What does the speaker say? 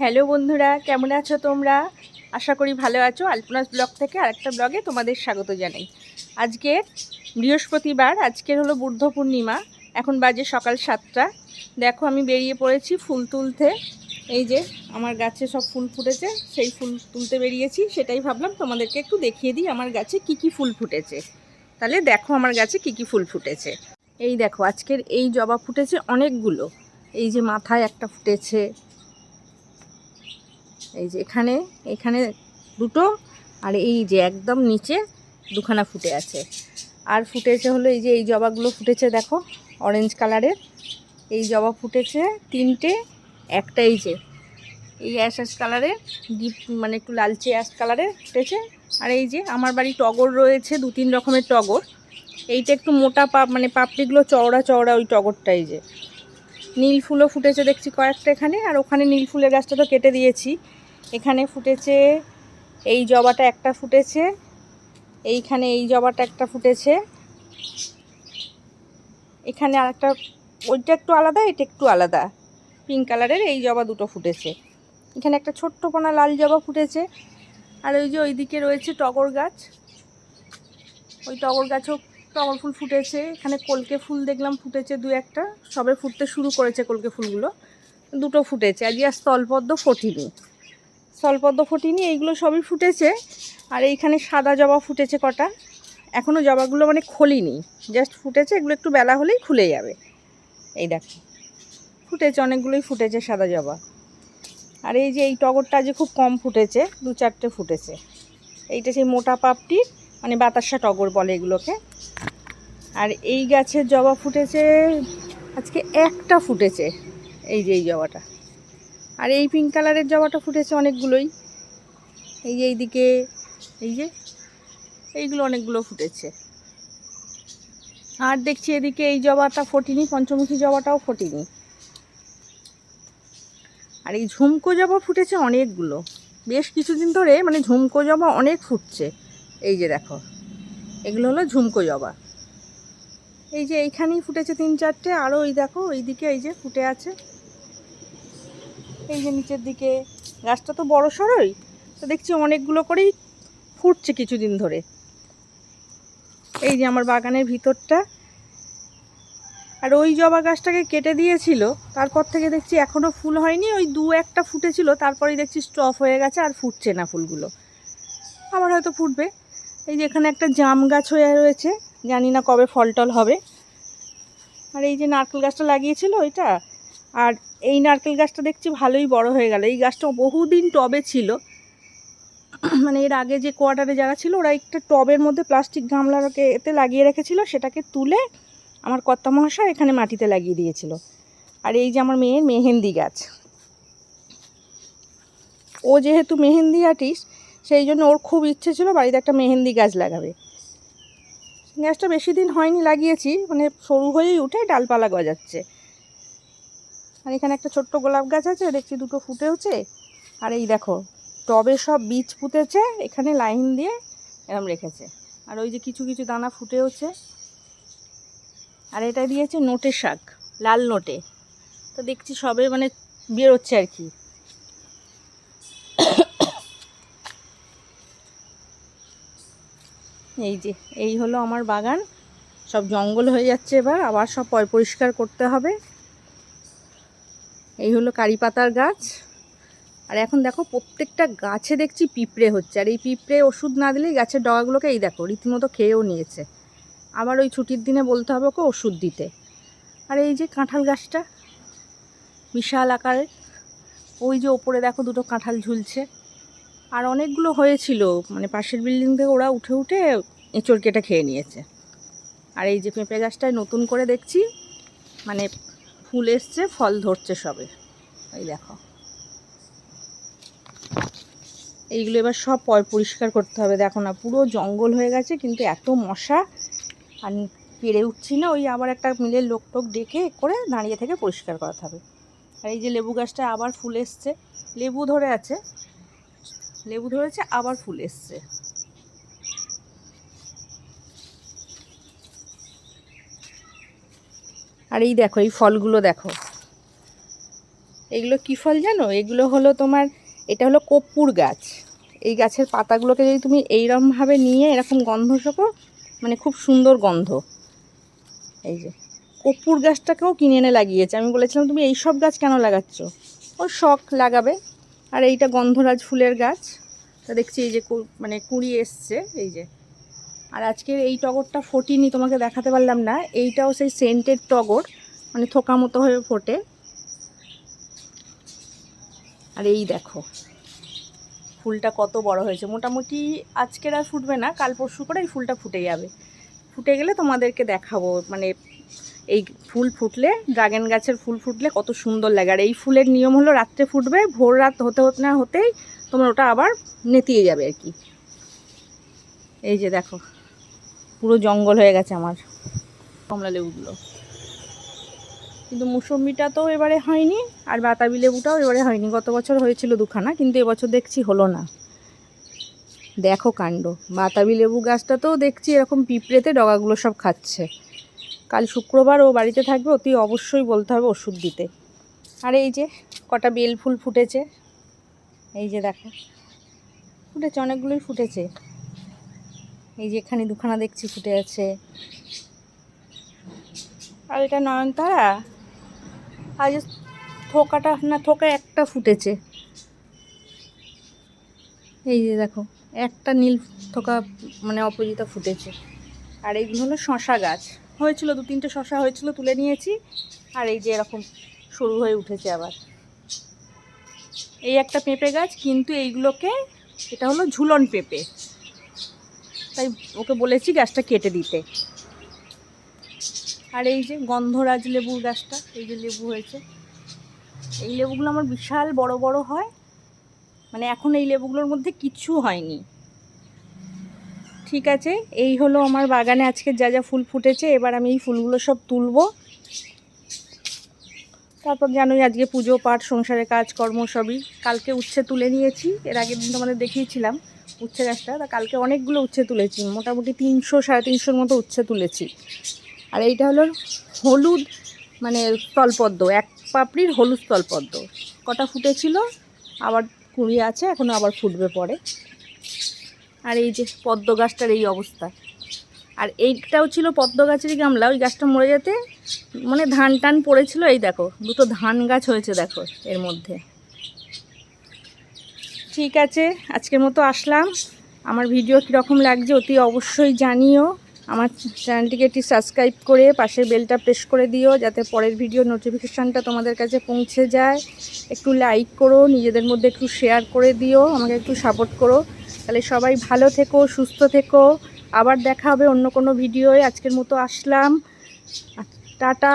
Hello বন্ধুরা, কেমন আছো তোমরা? আশা করি ভালো আছো। আলপনাস ব্লগ থেকে আরেকটা ব্লগে তোমাদের স্বাগত জানাই। আজকে বৃহস্পতিবার, আজকের হলো বুদ্ধ পূর্ণিমা। এখন বাজে সকাল সাতটা। দেখো আমি বেরিয়ে পড়েছি ফুল তুলতে। এই যে আমার গাছে সব ফুল ফুটেছে, সেই ফুল তুলতে বেরিয়েছি। সেটাই ভাবলাম তোমাদেরকে একটু দেখিয়ে দিই আমার গাছে কি কি ফুল ফুটেছে। তাহলে দেখো আমার গাছে কি কি ফুল ফুটেছে। এই দেখো, আজকের এই জবা ফুটেছে অনেকগুলো। এই যে মাথায় একটা ফুটেছে এই যে এখানে এখানে দুটো আর এই যে একদম নিচে দুখানা ফুটে আছে। আর ফুটেছে হলো এই যে এই জবাগুলো ফুটেছে দেখো অরেঞ্জ কালারের এই জবা ফুটেছে তিনটে, একটা এই যে, এই অ্যাশ অ্যাশ কালারের ডিপ মানে একটু লালচে অ্যাশ কালারের ফুটেছে। আর এই যে আমার বাড়ি টগর রয়েছে, দু তিন রকমের টগর। এইটা একটু মোটা পাপ মানে পাপড়িগুলো চওড়া চওড়া ওই টগরটা এই যে। নীল ফুলও ফুটেছে দেখছি কয়েকটা এখানে, আর ওখানে নীল ফুলের গাছটা তো কেটে দিয়েছি। এখানে ফুটেছে, এই জবাটা একটা ফুটেছে, এইখানে এই জবাটা একটা ফুটেছে। এখানে আরেকটা, ওইটা একটু আলাদা, এটা একটু আলাদা। পিঙ্ক কালারের এই জবা দুটো ফুটেছে। এখানে একটা ছোট্ট পোনা লাল জবা ফুটেছে। আর ওই যে ওইদিকে রয়েছে টগর গাছ। ওই টগর গাছও টগর ফুল ফুটেছে। এখানে কলকে ফুল দেখলাম ফুটেছে দু একটা। সবে ফুটতে শুরু করেছে কলকে ফুলগুলো। দুটো ফুটেছে। আর স্থলপদ্ম ফোটিনি। স্থলপদ্ম ফুটিনি, এইগুলো সবই ফুটেছে। আর এইখানে সাদা জবা ফুটেছে কটা। এখনও জবাগুলো মানে খোলিনি। জাস্ট ফুটেছে, এগুলো একটু বেলা হলেই খুলে যাবে। এই দেখো। ফুটেছে, অনেকগুলোই ফুটেছে সাদা জবা। আর এই যে এই টগরটা যে খুব কম ফুটেছে, দু চারটে ফুটেছে। এইটা সেই মোটা পাপটি মানে বাতাসা টগর বলে এগুলোকে। আর এই গাছের জবা ফুটেছে, আজকে একটা ফুটেছে। এই যে এই জবাটা। আর এই পিঙ্ক কালারের জবাটা ফুটেছে অনেকগুলোই। এই যে এইদিকে, এই যে, এইগুলো অনেকগুলো ফুটেছে। আর দেখছি এদিকে এই জবাটা ফোটিনি, পঞ্চমুখী জবাটাও ফোটিনি। আর এই ঝুমকো জবা ফুটেছে অনেকগুলো। বেশ কিছুদিন ধরে মানে ঝুমকো জবা অনেক ফুটছে। এই যে দেখো, এগুলো হলো ঝুমকো জবা। এই যে এইখানেই ফুটেছে তিন চারটে আরও ওই দেখো, ওইদিকে এই যে ফুটে আছে। এই যে নিচের দিকে গাছটা তো বড় সড়ই তো দেখছি অনেকগুলো করেই ফুটছে কিছুদিন ধরে। এই যে আমার বাগানের ভিতরটা। আর ওই জবা গাছটাকে কেটে দিয়েছিল, তারপর থেকে দেখছি এখনও ফুল হয়নি, ওই দু একটা ফুটেছিল, তারপরেই দেখছি স্টপ হয়ে গেছে আর ফুটছে না ফুলগুলো। আবার হয়তো ফুটবে। এই যে এখানে একটা জাম গাছ হয়ে রয়েছে, জানি না কবে ফল টল হবে। আর এই যে নারকেল গাছটা লাগিয়েছিল ওইটা আর এই নারকেল গাছটা দেখছি ভালোই বড় হয়ে গেল। এই গাছটা বহুদিন টবে ছিল। মানে এর আগে যে কোয়ার্টারে যারা ছিল, ওরা একটা টবের মধ্যে প্লাস্টিক গামলাকে এতে লাগিয়ে রেখেছিল, সেটাকে তুলে আমার কর্তা মহাশয় এখানে মাটিতে লাগিয়ে দিয়েছিল। আর এই যে আমার মেয়ের মেহেন্দি গাছ। ও যেহেতু মেহেন্দি আর্টিস্ট সেই জন্য ওর খুব ইচ্ছে ছিল বাড়িতে একটা মেহেন্দি গাছ লাগাবে। গাছটা বেশি দিন হয়নি লাগিয়েছি মানে সরু হয়েই উঠে ডালপালা গজাচ্ছে। আর এখানে একটা ছোট্ট গোলাপ গাছ আছে দেখছি দুটো ফুটেওছে আর এই দেখো, টবে সব বীজ পুঁতেছে, এখানে লাইন দিয়ে এরম রেখেছে। আর ওই যে কিছু কিছু দানা ফুটেওছে। আর এটা দিয়েছে নোটে শাক, লাল নোটে। তো দেখছি সবে মানে বেরোচ্ছে আর কি। এই যে, এই হলো আমার বাগান। সব জঙ্গল হয়ে যাচ্ছে এবার, আবার সব পরিষ্কার করতে হবে। এই হলো কারি পাতার গাছ। আর এখন দেখো প্রত্যেকটা গাছে দেখছি পিঁপড়ে হচ্ছে। আর এই পিঁপড়ে ওষুধ না দিলেই গাছের ডগাগুলোকে এই দেখো, রীতিমতো খেয়েও নিয়েছে। আবার ওই ছুটির দিনে বলতে হবে ওকে ওষুধ দিতে। আর এই যে কাঁঠাল গাছটা, বিশাল আকারের। ওই যে ওপরে দেখো দুটো কাঁঠাল ঝুলছে। আর অনেকগুলো হয়েছিল মানে পাশের বিল্ডিং থেকে ওরা উঠে উঠে এঁচড় কেটে খেয়ে নিয়েছে। আর এই যে পেঁপে গাছটায় নতুন করে দেখছি মানে ফুল এসছে, ফল ধরছে সবে। এই দেখো। এইগুলো এবার সব পরিষ্কার করতে হবে। দেখো না, পুরো জঙ্গল হয়ে গেছে, কিন্তু এত মশা। আর পেরে উঠছি না, ওই আবার একটা মিলের লোক টোক ডেকে করে দাঁড়িয়ে থেকে পরিষ্কার করাতে হবে। আর এই যে লেবু গাছটা আবার ফুল এসছে। লেবু ধরে আছে। লেবু ধরেছে, আবার ফুল এসছে। আর এই দেখো, এই ফলগুলো দেখো। এগুলো কী ফল জানো? এগুলো হলো তোমার, এটা হলো কর্পূর গাছ। এই গাছের পাতাগুলোকে যদি তুমি এইরকমভাবে নিয়ে এরকম গন্ধ শোকো মানে খুব সুন্দর গন্ধ। এই যে কর্পূর গাছটাকেও কিনে এনে লাগিয়েছে। আমি বলেছিলাম, তুমি এই সব গাছ কেন লাগাচ্ছ? ও শখ লাগাবে। আর এইটা গন্ধরাজ ফুলের গাছ। তা দেখছি এই যে মানে কুড়ি এসছে, এই যে। আর আজকের এই টগরটা ফোটিনি, তোমাকে দেখাতে পারলাম না। এইটাও সেই সেন্টেড টগর মানে থোকা মতো হয়ে ফোটে। আর এই দেখো, ফুলটা কত বড় হয়েছে। মোটামুটি আজকের আর ফুটবে না, কাল পরশু করে এই ফুলটা ফুটে যাবে। ফুটে গেলে তোমাদেরকে দেখাবো মানে এই ফুল ফুটলে, ড্রাগন গাছের ফুল ফুটলে কত সুন্দর লাগে। আর এই ফুলের নিয়ম হলো, রাত্রে ফুটবে, ভোর রাত হতে হতে না হতেই তোমার ওটা আবার নেতিয়ে যাবে আর কি। এই যে দেখো, পুরো জঙ্গল হয়ে গেছে আমার। কমলা লেবুগুলো কিন্তু মুসম্বিটা তো এবারে হয়নি আর বাতাবি লেবুটাও এবারে হয়নি। গত বছর হয়েছিল দুখানা, কিন্তু এবছর দেখছি হলো না। দেখো কাণ্ড। বাতাবি লেবু গাছটাতেও দেখছি এরকম পিঁপড়েতে ডগাগুলো সব খাচ্ছে। কাল শুক্রবার ও বাড়িতে থাকবে, অতি অবশ্যই বলতে হবে ওষুধ দিতে। আর এই যে কটা বেল ফুল ফুটেছে, এই যে দেখো, ফুটেছে, অনেকগুলোই ফুটেছে। এই যে এখানে দুখানা দেখছি ফুটে আছে। আর এটা নয়নতারা? আজ থোকাটা না, থোকা একটা ফুটেছে। এই যে দেখো, একটা নীল থোকা মানে অপরাজিতা ফুটেছে। আর এইগুলো হলো শশা গাছ। হয়েছিল দু তিনটে শশা হয়েছিল, তুলে নিয়েছি। আর এই যে এরকম শুরু হয়ে উঠেছে আবার। এই একটা পেঁপে গাছ, কিন্তু এইগুলোকে, এটা হলো ঝুলন পেঁপে। তাই ওকে বলেছি গাছটা কেটে দিতে। আর এই যে গন্ধরাজ লেবুর গাছটা, এই যে লেবু হয়েছে। এই লেবুগুলো আমার বিশাল বড় বড় হয়। মানে এখন এই লেবুগুলোর মধ্যে কিছু হয়নি। ঠিক আছে, এই হলো আমার বাগানে আজকে যা যা ফুল ফুটেছে। এবার আমি এই ফুলগুলো সব তুলবো। তারপর জানোই আজকে পুজো পাঠ সংসারের কাজকর্ম সবই। কালকে উচ্ছে তুলে নিয়েছি। এর আগের দিন তোমাদের দেখিয়েছিলাম উচ্ছে গাছটা। তা কালকে অনেকগুলো উচ্ছে তুলেছি। মোটামুটি তিনশো, সাড়ে তিনশোর মতো উচ্ছে তুলেছি। আর এইটা হলো হলুদ মানে স্থলপদ্ম এক পাপড়ির হলুদ স্থলপদ্ম কটা ফুটেছিল, আবার কুড়ি আছে এখনও আবার ফুটবে পরে। আর এই যে পদ্ম গাছটার এই অবস্থা। আর এইটাও ছিল পদ্ম গাছেরই গামলা, ওই গাছটা মরে যেতে মানে ধান টান পড়েছিল, এই দেখো, দুটো ধান গাছ হয়েছে দেখো এর মধ্যে। ঠিক আছে, আজকের মতো আসলাম। আমার ভিডিও কীরকম লাগছে অতি অবশ্যই জানিও। আমার চ্যানেলটিকে একটি সাবস্ক্রাইব করে পাশের বেলটা প্রেস করে দিও, যাতে পরের ভিডিও নোটিফিকেশানটা তোমাদের কাছে পৌঁছে যায়। একটু লাইক করো, নিজেদের মধ্যে একটু শেয়ার করে দিও, আমাকে একটু সাপোর্ট করো। তাহলে সবাই ভালো থেকো, সুস্থ থেকো। আবার দেখা হবে অন্য কোনো ভিডিওয় আজকের মতো আসলাম। টাটা।